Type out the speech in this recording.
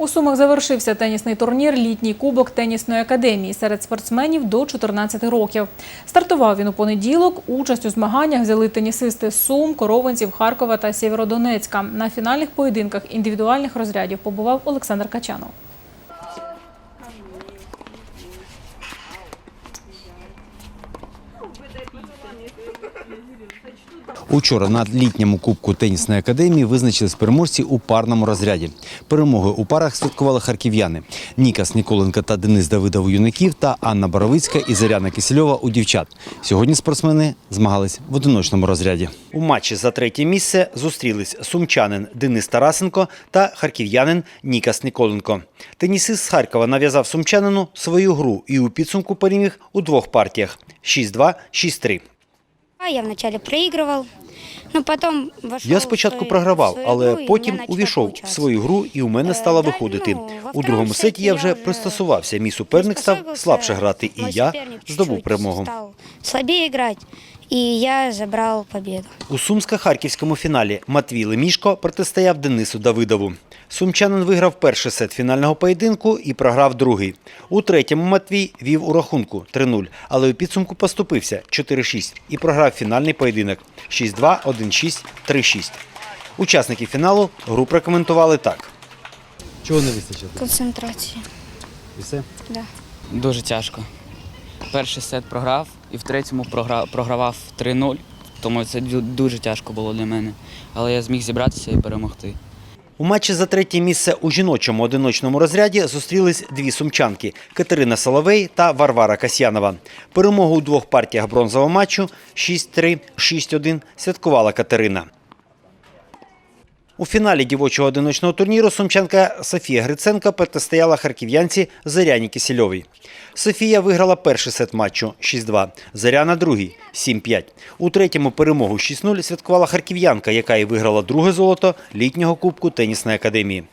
У Сумах завершився тенісний турнір Літній кубок тенісної академії серед спортсменів до 14 років. Стартував він у понеділок. Участь у змаганнях взяли тенісисти Сум, Коровинців, Харкова та Сєвєродонецька. На фінальних поєдинках індивідуальних розрядів побував Олександр Качанов. Учора на літньому кубку тенісної академії визначились переможці у парному розряді. Перемоги у парах святкували харків'яни Нікас Ніколенко та Денис Давидов у юнаків та Анна Боровицька і Заряна Кисельова у дівчат. Сьогодні спортсмени змагались в одиночному розряді. У матчі за третє місце зустрілись сумчанин Денис Тарасенко та харків'янин Нікас Ніколенко. Тенісист з Харкова нав'язав сумчанину свою гру і у підсумку переміг у двох партіях – 6-2, 6-3. Я вначале проигрывал, Ну потом Я спочатку програвав, але потім увійшов в свою гру, і у мене стала стало виходити. ну, У другому сеті я вже пристосувався. Мій суперник став слабше грати, і я здобув перемогу. Слабіє слабее и я забрал победу. У Сумсько-Харківському фіналі Матвій Лемішко протистояв Денису Давидову. Сумчанин виграв перший сет фінального поєдинку і програв другий. У третьому Матвій вів у рахунку 3-0, але у підсумку поступився 4-6 і програв фінальний поєдинок 6-2, 1-6, 3-6. Учасники фіналу гру прокоментували так. Чого не вистачило? Концентрация. І все? Да. Дуже тяжко. Перший сет програв і в третьому програ- програвав 3-0, тому це ду- дуже тяжко було для мене. Але я зміг зібратися і перемогти. У матчі за третє місце у жіночому одиночному розряді зустрілись дві сумчанки Катерина Соловей та Варвара Касьянова. Перемогу у двох партіях бронзового матчу 6-3, 6-1 святкувала Катерина. У фіналі дівочого одиночного турніру сумчанка Софія Гриценко протистояла харків'янці Заряні Кисельовій. Софія виграла перший сет матчу 6-2, Заряна – другий 7-5. У третьому перемогу 6-0 святкувала харків'янка, яка і виграла друге золото літнього кубку тенісної академії.